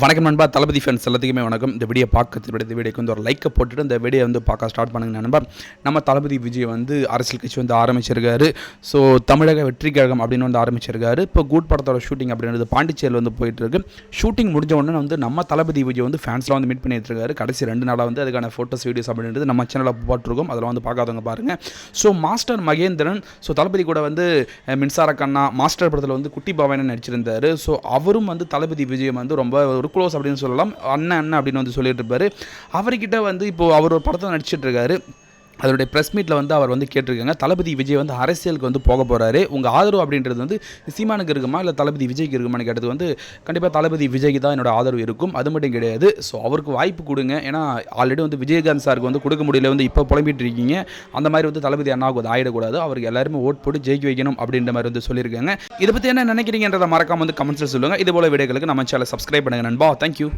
வணக்கம் நண்பா தளபதி ஃபேன்ஸ் எல்லாத்துக்குமே வணக்கம். இந்த வீடியோ பார்க்கறது விட இந்த வீடியோக்கு வந்து ஒரு லைக்கை போட்டுட்டு இந்த வீடியோ வந்து பார்க்க ஸ்டார்ட் பண்ணுங்க நண்பா. நம்ம தளபதி விஜய் வந்து அரசியல் கட்சி வந்து ஆரம்பிச்சிருக்காரு. ஸோ தமிழக வெற்றி கழகம் அப்படின்னு வந்து ஆரம்பிச்சிருக்காரு. இப்போ கூட் படத்தோட ஷூட்டிங் அப்படின்றது பாண்டிச்சேரியில் வந்து போயிட்டு இருக்கு ஷூட்டிங் முடிஞ்ச உடனே வந்து நம்ம தளபதி விஜய் வந்து ஃபேன்ஸ்லாம் வந்து மீட் பண்ணிட்டு இருக்காரு கடைசி ரெண்டு நாளாக வந்து அதுக்கான ஃபோட்டோஸ் வீடியோஸ் அப்படின்றது நம்ம சேனலில் போட்டிருக்கோம். அதில் வந்து பார்க்காதவங்க பாருங்கள் so master Mahendran so Thalapathy கூட வந்து மின்சார கண்ணா மாஸ்டர் படத்தில் வந்து குட்டி பாவனை நடிச்சிருந்தாரு. ஸோ அவரும் வந்து தளபதி விஜயம் வந்து ரொம்ப ஒரு க்ளோஸ் அப்படின்னு சொல்லலாம் அண்ணன் அண்ணன் அப்படின்னு வந்து சொல்லிட்டு இருப்பாரு. அவர்கிட்ட வந்து இப்போ அவர் ஒரு படத்தில் நடிச்சிட்டு இருக்காரு. அதனுடைய ப்ரெஸ் மீட்டில் வந்து அவர் வந்து கேட்டிருக்காங்க தளபதி விஜய் வந்து அரசியலுக்கு வந்து போக போகிறாரு உங்கள் ஆதரவு அப்படின்றது வந்து சீமானுக்கு இருக்குமா இல்லை தளபதி விஜய்க்கு இருக்குமான்னு கேட்டது வந்து கண்டிப்பாக தளபதி விஜய்க்கு தான் என்னோட ஆதரவு இருக்கும். அது மட்டும் கிடையாது. ஸோ அவருக்கு வாய்ப்பு கொடுங்க. ஏன்னா ஆல்ரெடி வந்து விஜயகாந்த் சாருக்கு வந்து கொடுக்க முடியல வந்து இப்போ புலம்பிட்டு இருக்கீங்க. அந்த மாதிரி வந்து தளபதி அண்ணாவுக்கு வந்து ஆயிடக்கூடாது. அவருக்கு எல்லாருமே ஓட் போட்டு ஜெயிக்க வைக்கணும் அப்படின்ற மாதிரி வந்து சொல்லியிருக்காங்க. இதை பற்றி என்ன நினைக்கிறீங்கன்றதை மறக்காம வந்து கமெண்ட்ஸில் சொல்லுங்கள் இது போல வீடியோக்களுக்கு நம்ம சேனலை சப்ஸ்கிரைப் பண்ணுங்கள் நண்பா. தேங்க்யூ